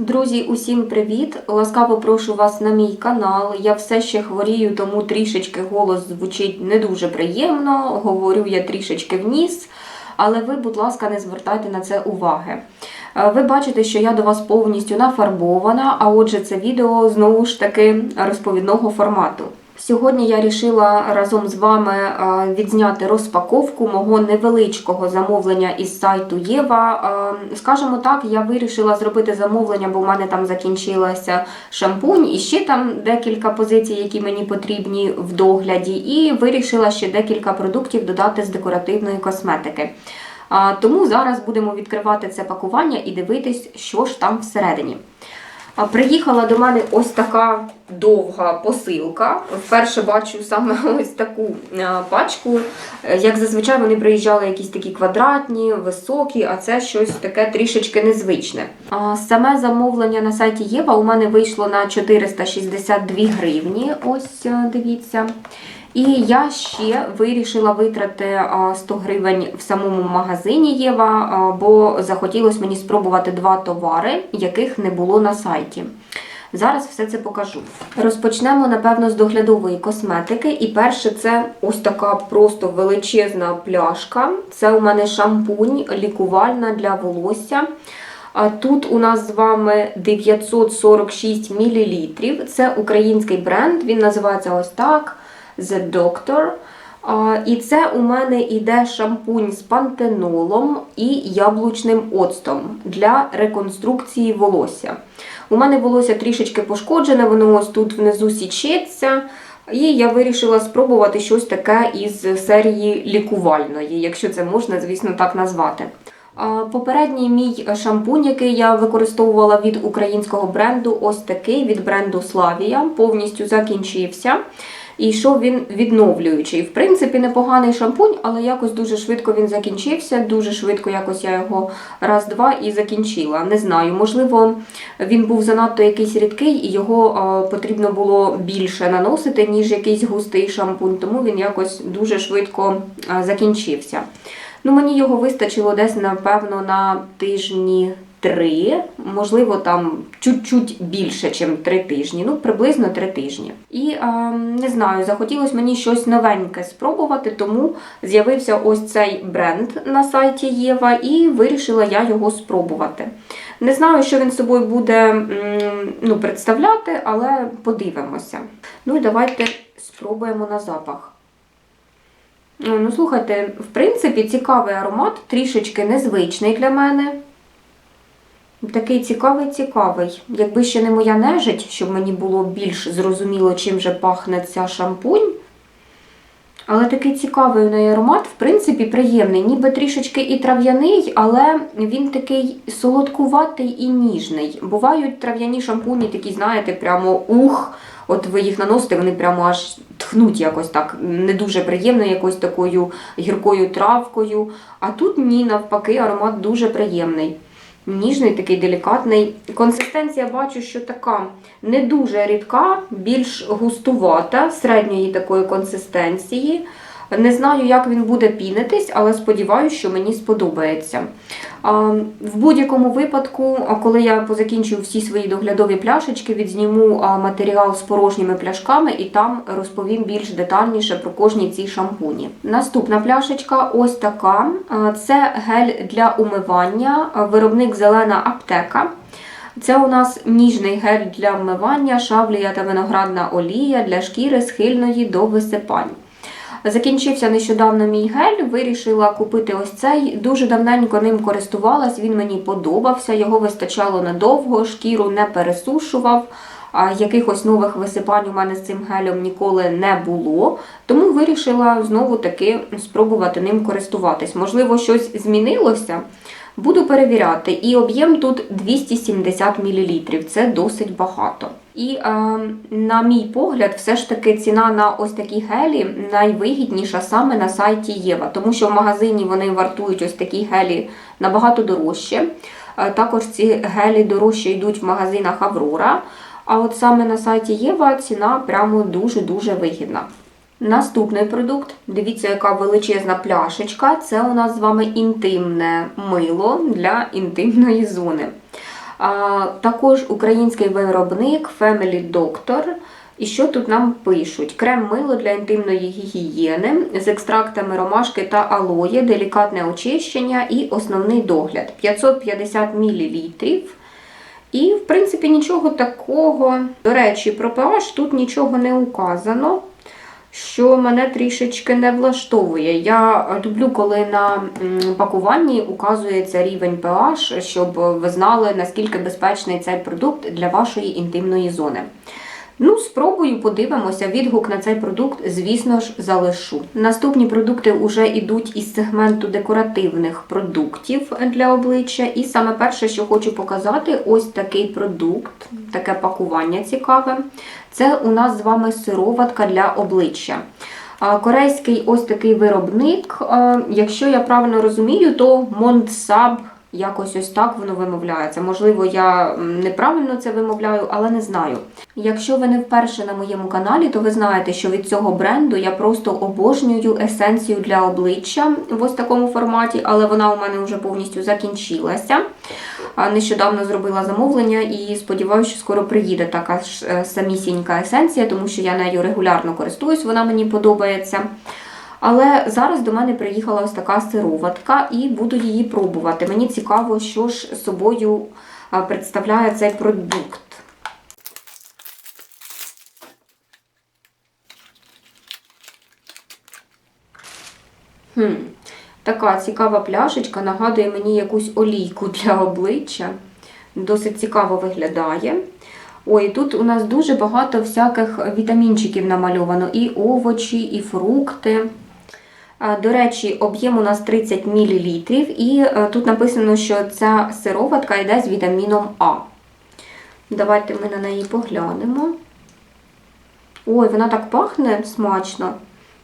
Друзі, усім привіт! Ласкаво прошу вас на мій канал. Я все ще хворію, тому трішечки голос звучить не дуже приємно. Говорю я трішечки вніс, але ви, будь ласка, не звертайте на це уваги. Е, Ви бачите, що я до вас повністю нафарбована, а отже, це відео знову ж таки розповідного формату. Сьогодні я вирішила разом з вами е, відзняти розпаковку мого невеличкого замовлення із сайту Єва. Е, Скажімо так, я вирішила зробити замовлення, бо в мене там закінчилася шампунь і ще там декілька позицій, які мені потрібні в догляді, і вирішила ще декілька продуктів додати з декоративної косметики. Тому зараз будемо відкривати це пакування і дивитись, що ж там всередині. А Приїхала до мене ось така довга посилка. Вперше бачу саме ось таку е, пачку. Е, Як зазвичай вони приїжджали якісь такі квадратні, високі, а це щось таке трішечки незвичне. Саме замовлення на сайті Єва у мене вийшло на 462 гривні. Ось е, дивіться. І я ще вирішила витрати 100 гривень в самому магазині Єва, бо захотілося мені спробувати два товари, яких не було на сайті. Зараз все це покажу. Розпочнемо, напевно, з доглядової косметики. І перше, це ось така просто величезна пляшка. Це у мене шампунь лікувальна для волосся. А тут у нас з вами 946 мл. Це український бренд, він називається ось так. The Doctor. І це у мене йде шампунь з пантенолом і яблучним оцтом для реконструкції волосся. У мене волосся трішечки пошкоджене, воно ось тут внизу січеться. І я вирішила спробувати щось таке із серії лікувальної, якщо це можна, звісно, так назвати. Попередній мій шампунь, який я використовувала від українського бренду, ось такий від бренду Славія, повністю закінчився. І йшов він відновлюючий. В принципі, непоганий шампунь, але якось дуже швидко він закінчився. Дуже швидко якось я його раз-два і закінчила. Не знаю, можливо, він був занадто якийсь рідкий, і його потрібно було більше наносити, ніж якийсь густий шампунь, тому він якось дуже швидко закінчився. Ну, Мені його вистачило десь, напевно, на тижні три, можливо, там чуть-чуть більше, ніж три тижні, ну, приблизно три тижні. І а, не знаю, захотілося мені щось новеньке спробувати, тому з'явився ось цей бренд на сайті Єва, і вирішила я його спробувати. Не знаю, що він собою буде ну, представляти, але подивимося. Ну і давайте спробуємо на запах. Ну, слухайте, в принципі, цікавий аромат, трішечки незвичний для мене. Такий цікавий-цікавий. Якби ще не моя нежить, щоб мені було більш зрозуміло, чим же пахне ця шампунь. Але такий цікавий у неї аромат, в принципі, приємний. Ніби трішечки і трав'яний, але він такий солодкуватий і ніжний. Бувають трав'яні шампуні, такі, знаєте, прямо ух. От ви їх наносите, вони прямо аж тхнуть якось так, не дуже приємно, якось такою гіркою травкою. А тут ні, навпаки, аромат дуже приємний. Ніжний, такий делікатний. Консистенція бачу, що така не дуже рідка, більш густувата, середньої такої консистенції. Не знаю, як він буде пінитись, але сподіваюся, що мені сподобається. В будь-якому випадку, коли я позакінчую всі свої доглядові пляшечки, відзніму матеріал з порожніми пляшками і там розповім більш детальніше про кожні ці шампуні. Наступна пляшечка ось така. Це гель для умивання, виробник зелена аптека. Це у нас ніжний гель для вмивання, шавлія та виноградна олія для шкіри схильної до висипань. Закінчився нещодавно мій гель, вирішила купити ось цей. Дуже давненько ним користувалась, він мені подобався, його вистачало надовго, шкіру не пересушував. Якихось нових висипань у мене з цим гелем ніколи не було, тому вирішила знову таки спробувати ним користуватись. Можливо, щось змінилося. Буду перевіряти. І об'єм тут 270 мл, це досить багато. І е, на мій погляд, все ж таки ціна на ось такі гелі найвигідніша саме на сайті Єва, тому що в магазині вони вартують ось такі гелі набагато дорожче. Е, також ці гелі дорожче йдуть в магазинах Аврора. А от саме на сайті Єва ціна прямо дуже-дуже вигідна. Наступний продукт, дивіться, яка величезна пляшечка. Це у нас з вами інтимне мило для інтимної зони. А, також український виробник Family Doctor. І що тут нам пишуть? Крем мило для інтимної гігієни з екстрактами ромашки та алої, делікатне очищення і основний догляд 550 мл. І, в принципі, нічого такого. До речі, про pH тут нічого не указано, що мене трішечки не влаштовує. Я люблю, коли на пакуванні указується рівень pH, щоб ви знали, наскільки безпечний цей продукт для вашої інтимної зони. Ну, спробую, подивимося. Відгук на цей продукт, звісно ж, залишу. Наступні продукти вже йдуть із сегменту декоративних продуктів для обличчя. І саме перше, що хочу показати, ось такий продукт, таке пакування цікаве. Це у нас з вами сироватка для обличчя. Корейський ось такий виробник. Якщо я правильно розумію, то Монсаб Якось ось так воно вимовляється. Можливо, я неправильно це вимовляю, але не знаю. Якщо ви не вперше на моєму каналі, то ви знаєте, що від цього бренду я просто обожнюю есенцію для обличчя в ось такому форматі, але вона у мене вже повністю закінчилася. Нещодавно зробила замовлення і сподіваюся, що скоро приїде така ж е, самісінька есенція, тому що я нею регулярно користуюсь, вона мені подобається. Але зараз до мене приїхала ось така сироватка і буду її пробувати. Мені цікаво, що ж собою представляє цей продукт. Хм. Така цікава пляшечка нагадує мені якусь олійку для обличчя. Досить цікаво виглядає. Ой, тут у нас дуже багато всяких вітамінчиків намальовано. І овочі, і фрукти. До речі, об'єм у нас 30 мл, і е, тут написано, що ця сироватка йде з вітаміном А. Давайте ми на неї поглянемо. Ой, вона так пахне смачно.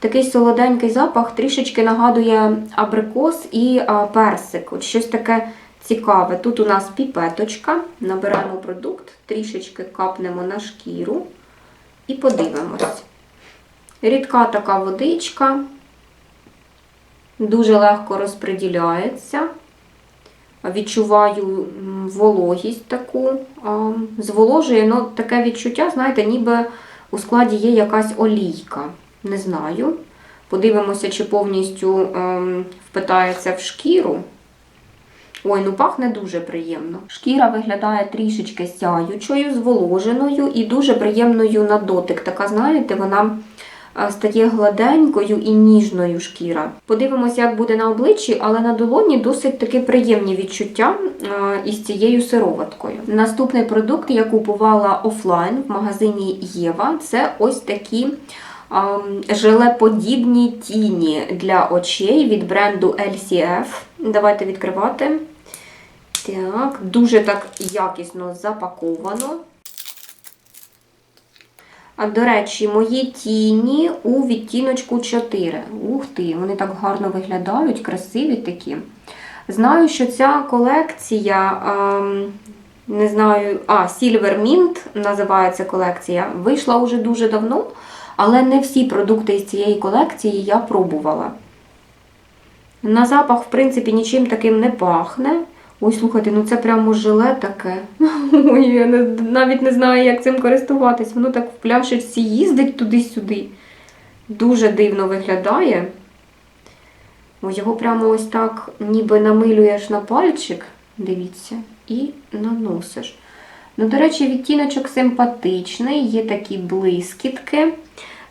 Такий солоденький запах трішечки нагадує абрикос і персик. От щось таке цікаве. Тут у нас піпеточка. Набираємо продукт, трішечки капнемо на шкіру і подивимось. Рідка така водичка. Дуже легко розподіляється. Відчуваю вологість таку, зволожує, ну таке відчуття, знаєте, ніби у складі є якась олійка. Не знаю. Подивимося, чи повністю ем, впитається в шкіру. Ой, ну пахне дуже приємно. Шкіра виглядає трішечки сяючою, зволоженою і дуже приємною на дотик. Така, знаєте, вона е, стає гладенькою і ніжною шкіра. Подивимося, як буде на обличчі, але на долоні досить таки приємні відчуття е, із цією сироваткою. Наступний продукт я купувала офлайн в магазині Єва. Це ось такі желеподібні тіні для очей від бренду LCF. Давайте відкривати. Так, дуже так якісно запаковано. До речі, мої тіні у відтіночку 4. Ух ти, вони так гарно виглядають, красиві такі. Знаю, що ця колекція, не знаю, а, Silver Mint називається колекція, вийшла уже дуже давно, але не всі продукти із цієї колекції я пробувала. На запах, в принципі, нічим таким не пахне. Ой, слухайте, ну це прямо желе таке. Ой, я навіть не знаю, як цим користуватись. Воно так в пляшечці їздить туди-сюди. Дуже дивно виглядає. Ой, його прямо ось так ніби намилюєш на пальчик, дивіться, і наносиш. Ну, до речі, відтіночок симпатичний, є такі блискітки.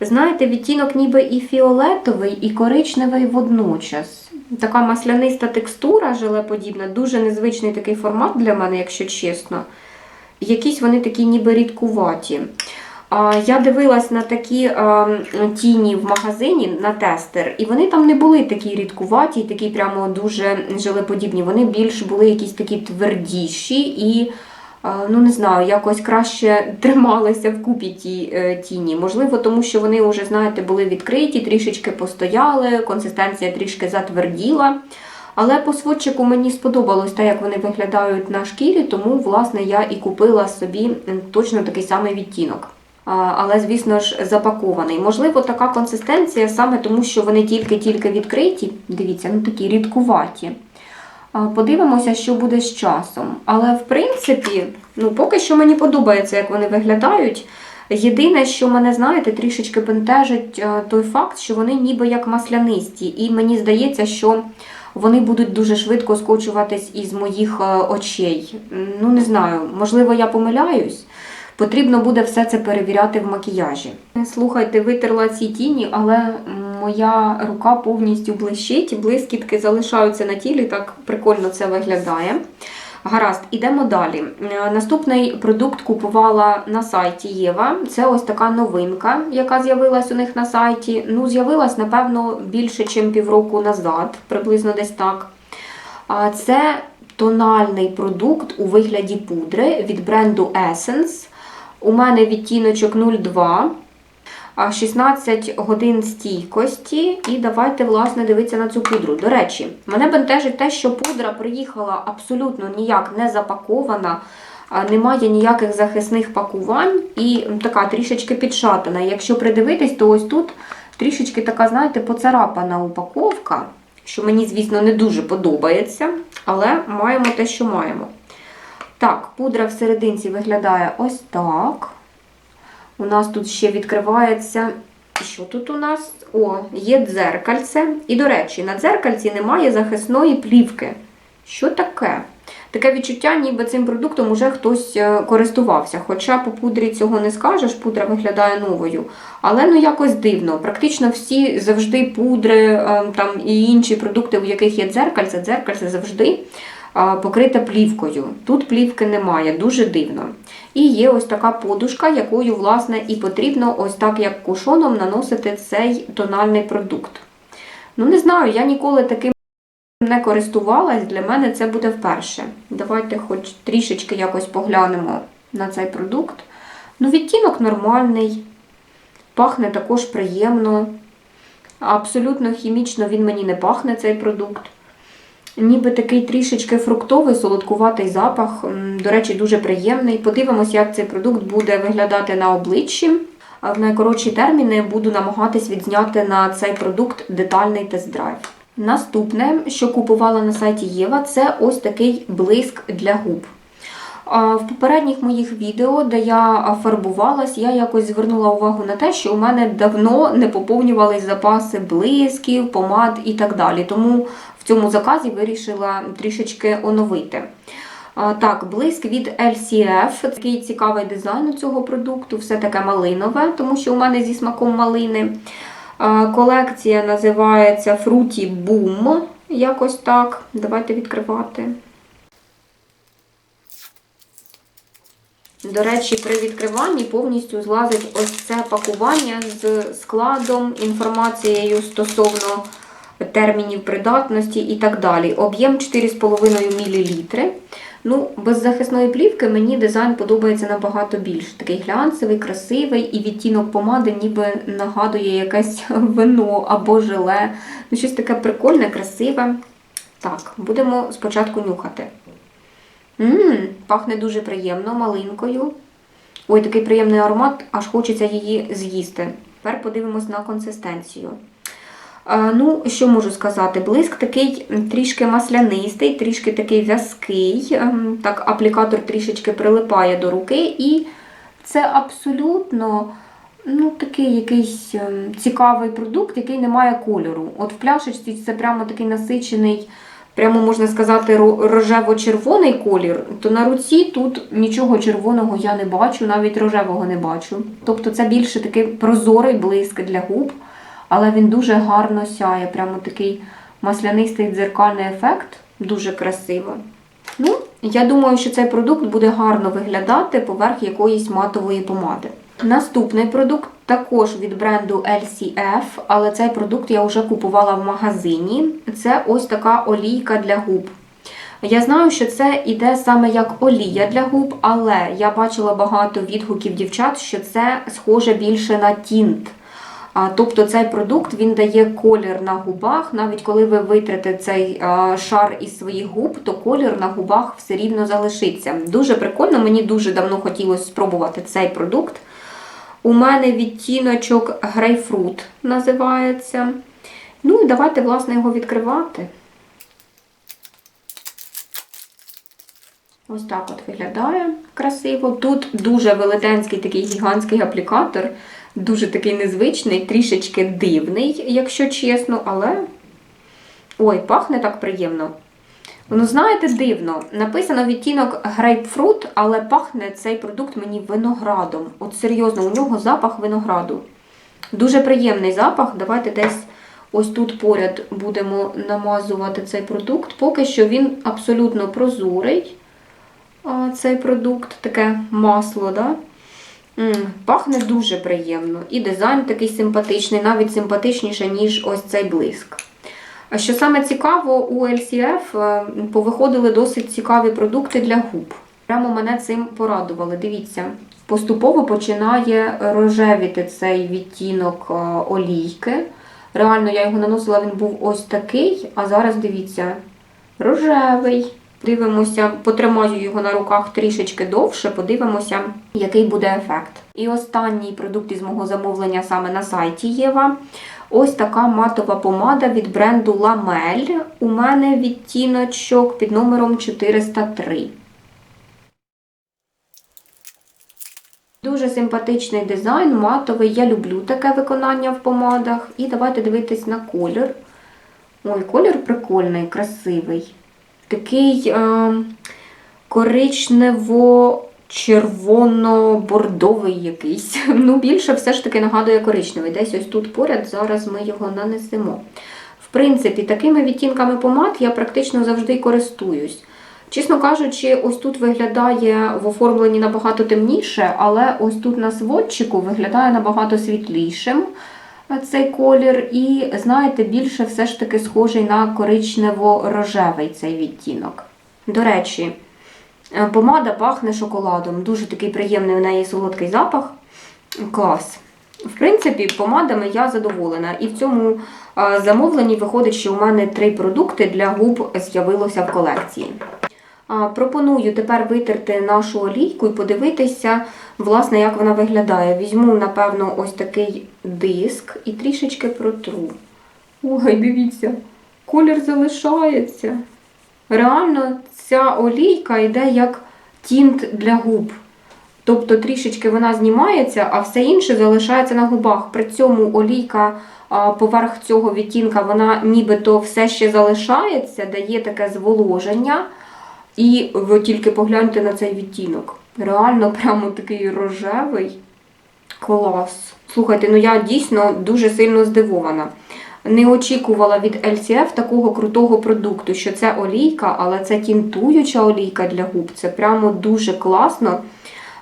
Знаєте, відтінок ніби і фіолетовий, і коричневий водночас. Така масляниста текстура, желеподібна, дуже незвичний такий формат для мене, якщо чесно. Якісь вони такі ніби рідкуваті. Я дивилась на такі тіні в магазині на тестер, і вони там не були такі рідкуваті, такі прямо дуже желеподібні. Вони більш були якісь такі твердіші і, ну не знаю, якось краще трималися вкупі ті е, тіні. Можливо, тому що вони вже, знаєте, були відкриті, трішечки постояли, консистенція трішки затверділа. Але по сводчику мені сподобалось те, як вони виглядають на шкірі, тому, власне, я і купила собі точно такий самий відтінок. Але, звісно ж, запакований. Можливо, така консистенція саме тому, що вони тільки-тільки відкриті. Дивіться, ну такі рідкуваті. Подивимося, що буде з часом. Але в принципі, ну поки що мені подобається, як вони виглядають. Єдине, що мене, знаєте, трішечки бентежить е, той факт, що вони ніби як маслянисті. І мені здається, що вони будуть дуже швидко скочуватись із моїх е, очей. Ну, не знаю, можливо, я помиляюсь. Потрібно буде все це перевіряти в макіяжі. Слухайте, витерла ці тіні, але моя рука повністю блищить, блискітки залишаються на тілі, так прикольно це виглядає. Гаразд, ідемо далі. Е, Наступний продукт купувала на сайті Єва. Це ось така новинка, яка з'явилась у них на сайті. Ну, з'явилась, напевно, більше, ніж півроку назад, приблизно десь так. Це тональний продукт у вигляді пудри від бренду Essence. У мене відтіночок 02. А 16 годин стійкості. І давайте, власне, дивитися на цю пудру. До речі, мене бентежить те, що пудра приїхала абсолютно ніяк не запакована, немає ніяких захисних пакувань і така трішечки підшатана. Якщо придивитись, то ось тут трішечки така, знаєте, поцарапана упаковка, що мені, звісно, не дуже подобається, але маємо те, що маємо. Так, пудра всерединці виглядає ось так. У нас тут ще відкривається. Що тут у нас? О, є дзеркальце. І, до речі, на дзеркальці немає захисної плівки. Що таке? Таке відчуття, ніби цим продуктом уже хтось е, користувався. Хоча по пудрі цього не скажеш, пудра виглядає новою. Але ну якось дивно. Практично всі завжди пудри е, там, і інші продукти, у яких є дзеркальце, дзеркальце завжди покрита плівкою. Тут плівки немає, дуже дивно. І є ось така подушка, якою, власне, і потрібно ось так, як кушоном, наносити цей тональний продукт. Ну, не знаю, я ніколи таким не користувалась, для мене це буде вперше. Давайте хоч трішечки якось поглянемо на цей продукт. Ну, відтінок нормальний, пахне також приємно. Абсолютно хімічно він мені не пахне, цей продукт. Ніби такий трішечки фруктовий, солодкуватий запах. До речі, дуже приємний. Подивимось, як цей продукт буде виглядати на обличчі. В найкоротші терміни буду намагатись відзняти на цей продукт детальний тест-драйв. Наступне, що купувала на сайті Єва, це ось такий блиск для губ. В попередніх моїх відео, де я фарбувалась, я якось звернула увагу на те, що у мене давно не поповнювались запаси блисків, помад і так далі. Тому в цьому заказі вирішила трішечки оновити. Так, блиск від LCF. Такий цікавий дизайн у цього продукту, все таке малинове, тому що у мене зі смаком малини. Колекція називається Fruity Boom. Якось так. Давайте відкривати. До речі, при відкриванні повністю злазить ось це пакування з складом, інформацією стосовно термінів придатності і так далі. Об'єм 4,5 мл. Ну, без захисної плівки мені дизайн подобається набагато більше. Такий глянцевий, красивий, і відтінок помади ніби нагадує якесь вино або желе. Ну, щось таке прикольне, красиве. Так, будемо спочатку нюхати. Ммм, пахне дуже приємно, малинкою. Ой, такий приємний аромат, аж хочеться її з'їсти. Тепер подивимось на консистенцію. Ну, що можу сказати? Блиск такий трішки маслянистий, трішки такий в'язкий. Ем, Так, аплікатор трішечки прилипає до руки, і це абсолютно ну, такий якийсь ем, цікавий продукт, який не має кольору. От в пляшечці це прямо такий насичений прямо можна сказати, рожево-червоний колір, то на руці тут нічого червоного я не бачу, навіть рожевого не бачу. Тобто це більше такий прозорий блиск для губ, але він дуже гарно сяє. Прямо такий маслянистий дзеркальний ефект, дуже красиво. Ну, я думаю, що цей продукт буде гарно виглядати поверх якоїсь матової помади. Наступний продукт також від бренду LCF, але цей продукт я вже купувала в магазині. Це ось така олійка для губ. Я знаю, що це іде саме як олія для губ, але я бачила багато відгуків дівчат, що це схоже більше на тінт. Тобто цей продукт він дає колір на губах, навіть коли ви витрите цей шар із своїх губ, то колір на губах все рівно залишиться. Дуже прикольно, мені дуже давно хотілося спробувати цей продукт. У мене відтіночок грейпфрут називається. Ну і давайте, власне, його відкривати. Ось так от виглядає красиво. Тут дуже велетенський такий гігантський аплікатор, дуже такий незвичний, трішечки дивний, якщо чесно, але. Ой, пахне так приємно. Ну, знаєте, дивно. Написано відтінок грейпфрут, але пахне цей продукт мені виноградом. От серйозно, у нього запах винограду. Дуже приємний запах. Давайте десь ось тут поряд будемо намазувати цей продукт. Поки що він абсолютно прозорий. Цей продукт, таке масло, да? М, Пахне дуже приємно. І дизайн такий симпатичний, навіть симпатичніше, ніж ось цей блиск. Що саме цікаво, у LCF е, повиходили досить цікаві продукти для губ. Прямо мене цим порадували. Дивіться, поступово починає рожевіти цей відтінок е, олійки. Реально, я його наносила, він був ось такий, а зараз дивіться, рожевий. Дивимося, потримаю його на руках трішечки довше, подивимося, який буде ефект. І останній продукт із мого замовлення саме на сайті Єва. Ось така матова помада від бренду Lamel. У мене відтіночок під номером 403. Дуже симпатичний дизайн, матовий. Я люблю таке виконання в помадах. І давайте дивитись на колір. Ой, колір прикольний, красивий. Такий е, коричнево-червоно-бордовий якийсь. Ну, більше все ж таки нагадує коричневий. Десь ось тут поряд, зараз ми його нанесемо. В принципі, такими відтінками помад я практично завжди користуюсь. Чесно кажучи, ось тут виглядає в оформленні набагато темніше, але ось тут на сводчику виглядає набагато світлішим цей колір. І, знаєте, більше все ж таки схожий на коричнево-рожевий цей відтінок. До речі, е, помада пахне шоколадом. Дуже такий приємний в неї солодкий запах. Клас. В принципі, помадами я задоволена. І в цьому замовленні виходить, що у мене три продукти для губ з'явилося в колекції. Пропоную тепер витерти нашу олійку і подивитися, власне, як вона виглядає. Візьму, напевно, ось такий диск і трішечки протру. Ой, дивіться, колір залишається. Реально, ця олійка йде як тінт для губ. Тобто трішечки вона знімається, а все інше залишається на губах. При цьому олійка поверх цього відтінка, вона нібито все ще залишається, дає таке зволоження. І ви тільки погляньте на цей відтінок. Реально, прямо такий рожевий. Клас. Слухайте, ну я дійсно дуже сильно здивована. Не очікувала від LCF такого крутого продукту, що це олійка, але це тінтуюча олійка для губ. Це прямо дуже класно.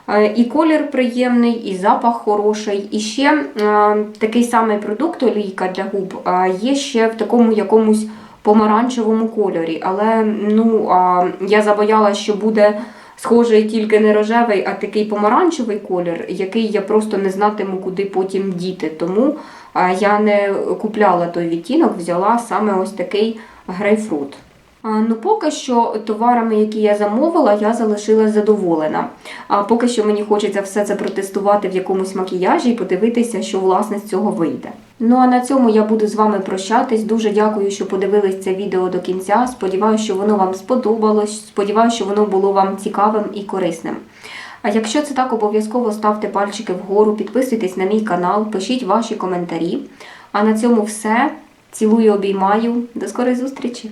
Е, І колір приємний, і запах хороший. І ще е, такий самий продукт олійка для губ е, є ще в такому якомусь помаранчевому кольорі. Але ну, е, я забоялася, що буде схожий тільки не рожевий, а такий помаранчевий колір, який я просто не знатиму, куди потім діти. Тому е, я не купляла той відтінок, взяла саме ось такий грейпфрут. Ну, поки що товарами, які я замовила, я залишилась задоволена. А поки що мені хочеться все це протестувати в якомусь макіяжі і подивитися, що власне з цього вийде. Ну а на цьому я буду з вами прощатись. Дуже дякую, що подивились це відео до кінця. Сподіваюся, що воно вам сподобалось. Сподіваюся, що воно було вам цікавим і корисним. А якщо це так, обов'язково ставте пальчики вгору, підписуйтесь на мій канал, пишіть ваші коментарі. А на цьому все. Цілую, обіймаю. До скорої зустрічі!